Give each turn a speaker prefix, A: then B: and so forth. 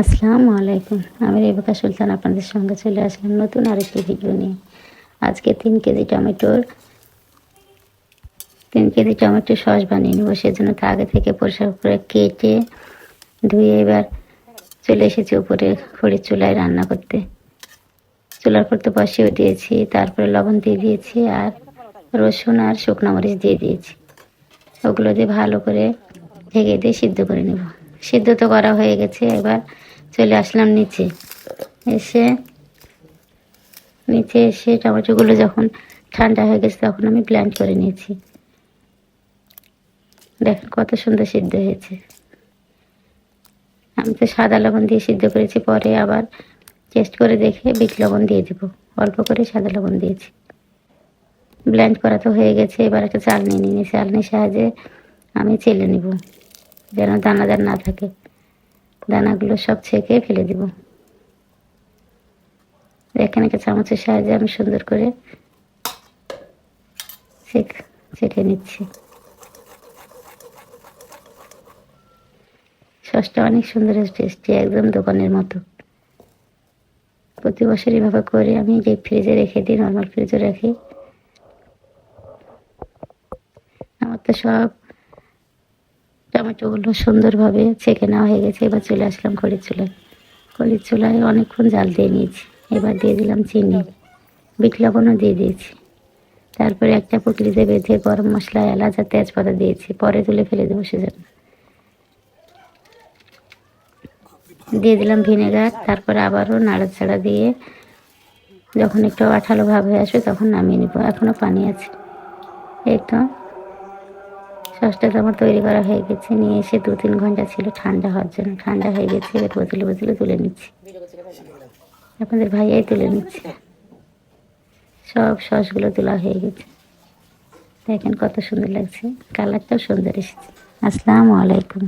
A: আসসালামু আলাইকুম। আমি রেবেকা সুলতান, আপনাদের সঙ্গে চলে আসলাম নতুন আরেকটি ভিডিও নিয়ে। আজকে তিন কেজি টমেটোর তিন কেজি টমেটো সস বানিয়ে নেব। সেজন্য তা আগে থেকে পরিষ্কার করে কেটে ধুয়ে এবার চলে এসেছি উপরে খড়ির চুলায় রান্না করতে। চুলার করতে বসিয়েও দিয়েছি, তারপরে লবণ দিয়ে দিয়েছি আর রসুন আর শুকনো মরিচ দিয়ে দিয়েছি। ওগুলো দিয়ে ভালো করে ঢেকে দিয়ে সিদ্ধ করে নেব। সিদ্ধ তো করা হয়ে গেছে, এবার চলে আসলাম নিচে। এসে নিচে এসে টমেটোগুলো যখন ঠান্ডা হয়ে গেছে তখন আমি ব্ল্যান্ড করে নিয়েছি। দেখেন কত সুন্দর সিদ্ধ হয়েছে। আমি তো সাদা লবণ দিয়ে সিদ্ধ করেছি, পরে আবার টেস্ট করে দেখে বিট লবণ দিয়ে দেব। অল্প করে সাদা লবণ দিয়েছি। ব্ল্যান্ড করা তো হয়ে গেছে, এবার একটা চালনি নিয়ে চালনির সাহায্যে আমি চেলে নিব, যেন দানাদার না থাকে। দানাগুলো সব ছেঁকে ফেলে দিব। দেখেন একটা চামচের সাহায্যে আমি সুন্দর করে ছেক নিচ্ছি। সসটা অনেক সুন্দর টেস্টি, একদম দোকানের মতো। প্রতি বছর এভাবে করে আমি ডিপ ফ্রিজে রেখে দিই নর্মাল ফ্রিজে রাখি। আমার তো সব টমেটোগুলো সুন্দরভাবে ছেঁকে নেওয়া হয়ে গেছে। এবার চলে আসলাম খড়ির চুলায়। খড়ির চুলায় অনেকক্ষণ জাল দিয়ে নিয়েছি। এবার দিয়ে দিলাম চিনি। বিট লবণও দিয়ে দিয়েছি। তারপরে একটা পুটলিতে বেঁধে গরম মশলা, এলাচ আর তেজপাতা দিয়েছি। পরে তুলে ফেলে দেবো সেজন্য। দিয়ে দিলাম ভিনেগার। তারপরে আবারও নাড়াচাড়া দিয়ে যখন একটু আঠালো ভাব হয়ে আসবে তখন নামিয়ে নেব। এখনও পানি আছে। এই তো। সসটা তো আমার তৈরি করা হয়ে গেছে, নিয়ে এসে দু তিন ঘণ্টা ছিল ঠান্ডা হওয়ার জন্য। ঠান্ডা হয়ে গেছে, এবার বোতলে বোতলে তুলে নিচ্ছি। আপনাদের ভাইয়াই তুলে নিচ্ছে। সব সসগুলো তোলা হয়ে গেছে। দেখেন কত সুন্দর লাগছে। কালারটাও সুন্দর এসেছে। আসসালামু আলাইকুম।